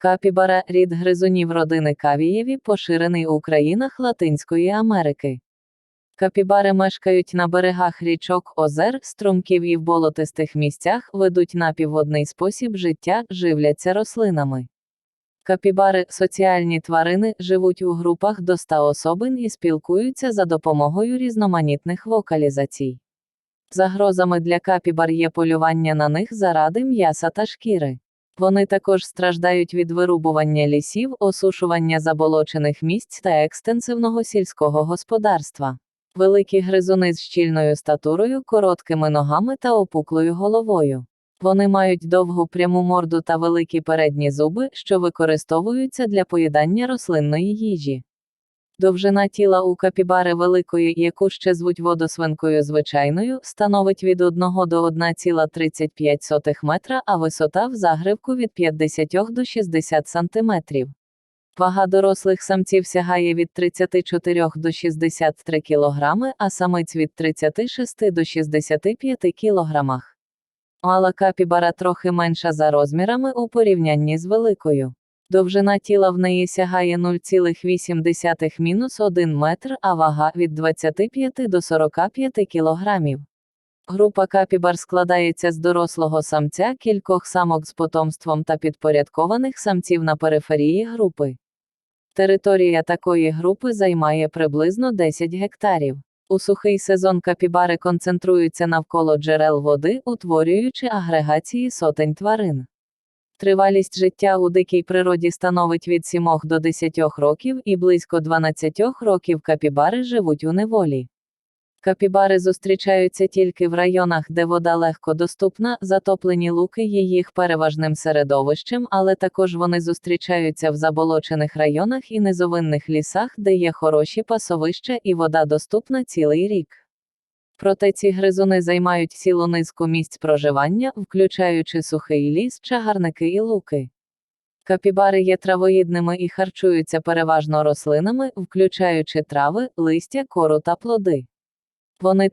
Капібара – рід гризунів родини кавієві, поширений у країнах Латинської Америки. Капібари мешкають на берегах річок, озер, струмків і в болотистих місцях, ведуть напівводний спосіб життя, живляться рослинами. Капібари – соціальні тварини, живуть у групах до 100 особин і спілкуються за допомогою різноманітних вокалізацій. Загрозами для капібар є полювання на них заради м'яса та шкіри. Вони також страждають від вирубування лісів, осушування заболочених місць та екстенсивного сільського господарства. Великі гризуни з щільною статурою, короткими ногами та опуклою головою. Вони мають довгу пряму морду та великі передні зуби, що використовуються для поїдання рослинної їжі. Довжина тіла у капібари великої, яку ще звуть водосвинкою звичайною, становить від 1 до 1,35 метра, а висота в загривку від 50 до 60 см. Вага дорослих самців сягає від 34 до 63 кг, а самиць від 36 до 65 кг. Мала капібара трохи менша за розмірами у порівнянні з великою. Довжина тіла в неї сягає 0,8-1 метр, а вага від 25 до 45 кілограмів. Група капібар складається з дорослого самця, кількох самок з потомством та підпорядкованих самців на периферії групи. Територія такої групи займає приблизно 10 гектарів. У сухий сезон капібари концентруються навколо джерел води, утворюючи агрегації сотень тварин. Тривалість життя у дикій природі становить від 7 до 10 років і близько 12 років капібари живуть у неволі. Капібари зустрічаються тільки в районах, де вода легко доступна, затоплені луки є їх переважним середовищем, але також вони зустрічаються в заболочених районах і низовинних лісах, де є хороші пасовища і вода доступна цілий рік. Проте ці гризуни займають цілу низку місць проживання, включаючи сухий ліс, чагарники і луки. Капібари є травоїдними і харчуються переважно рослинами, включаючи трави, листя, кору та плоди. Вони